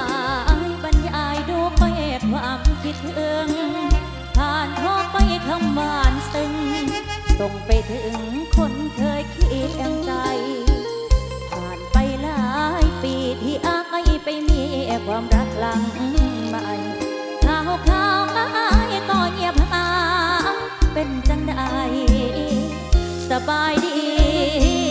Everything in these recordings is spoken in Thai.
ายบรรยายดูไปความคิดถึงผ่านทอดไปคำบานซึ้งส่งไปถึงคนเคยคิดแอมใจ ผ่านไปหลายปีที่อายไปมีความรักหลังใหม่ข่าวข่าวอายก็เงียบหายเป็นจังไดสบายดี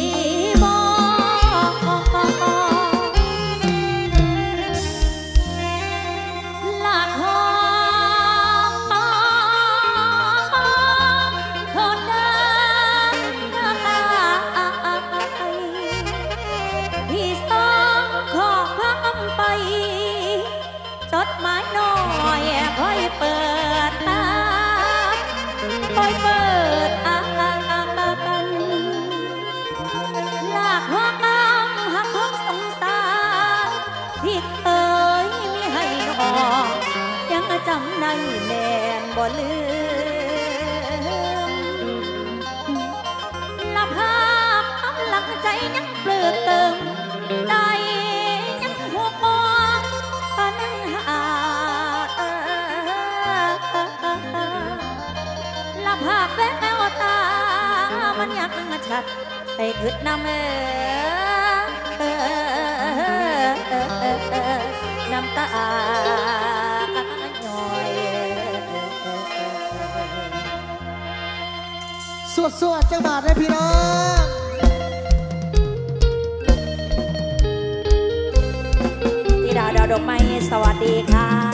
เปิดตาคอยเปิดอาบันลากหัวกำหักของสงสารที่เคยมีให้นอยังจำในแมนบ่ลืม มันยักชัดไปขึ้นนำเออน้ำตาหน่อยสวดสวดจังบาทได้พี่น้องที่ดาวดาวดอกไม้สวัสดีค่ะ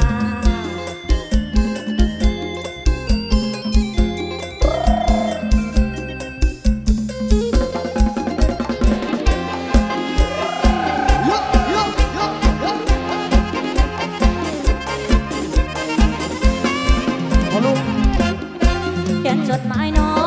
จดหมายน้อง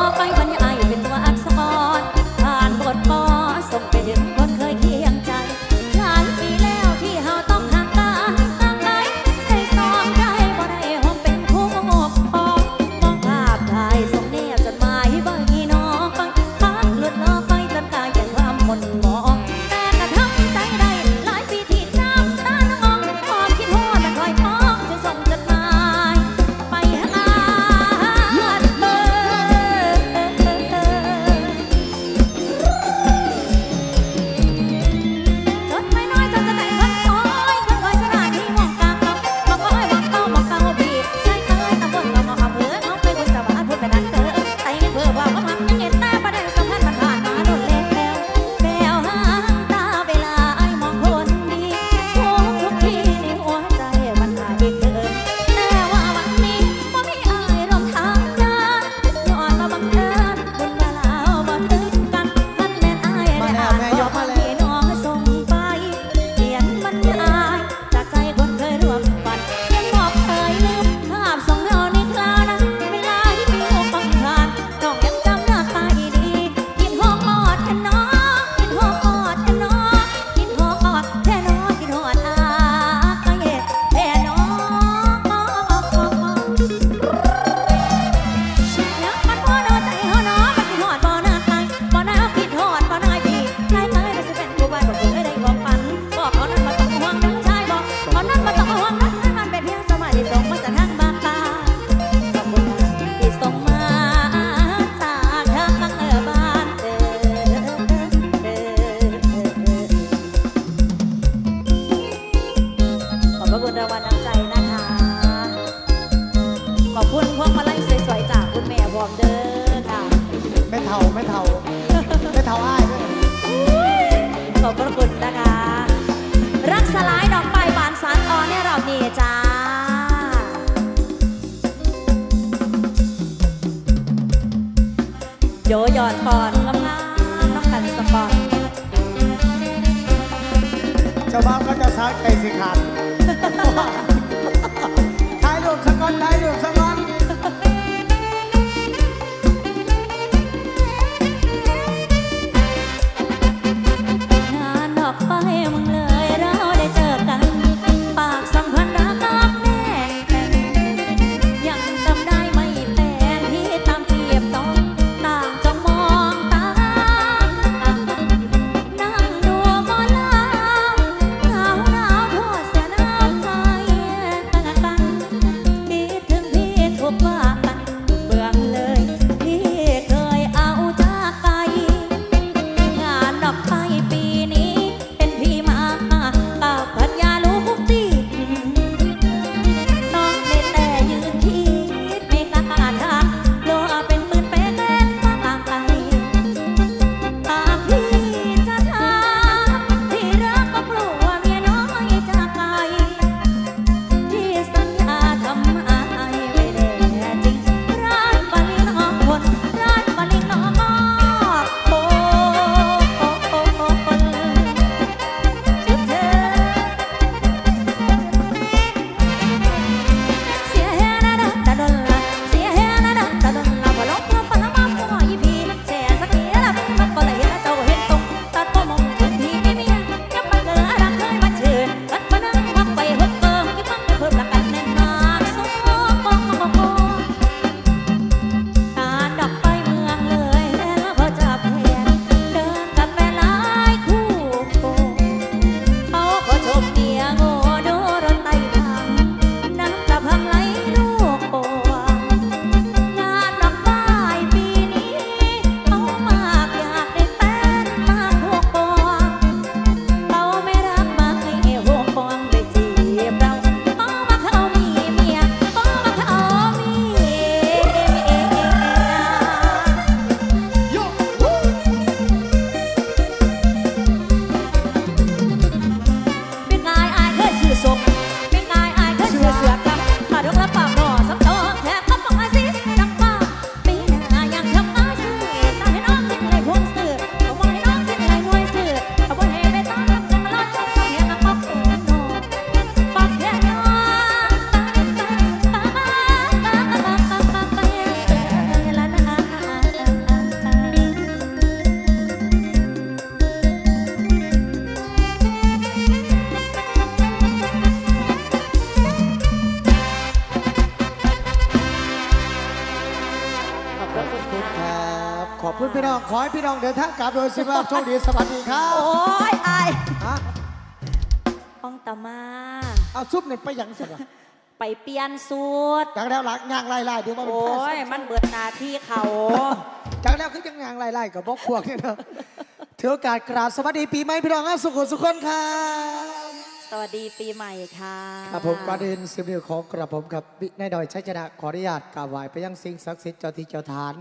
นะคะ รักสลายดอกไม้บานสารออนให้เราดีจ้าโยยอนพรลำงาน้องกันสปอนชาวบ้านก็จะซักใจสิขาดท้ายลูปสักก่อนถ่ายรูปสกอน น้อง ขอให้พี่น้องเดินทางกลับโดยสิว่าโชคดีสวัสดีครับโอ้ยอายฮะห้องตามา เอาซุปเนี่ยไปหยังเสร็จละไปเปลี่ยนสูตรจากแล้วหลักยางไล่ๆเดี๋ยวมาเป็นโอ้แพ้ยมันเบิดหนาที่เขาจากแล้วคือยังยางไล่ๆกับบอกพวกเนี่ยนะถือโอกาสกราบสวัสดีปีใหม่พี่น้องครับสุขสุขคนครับ สวัสดีปีใหม่ค่ะครับผมก่อนอื่นสืบเนื่องของกระผมกับนายดอยชัยชนะขออนุญาตกราบไหว้ไปยังสิ่งศักดิ์สิทธิ์เจ้าที่เจ้าฐาน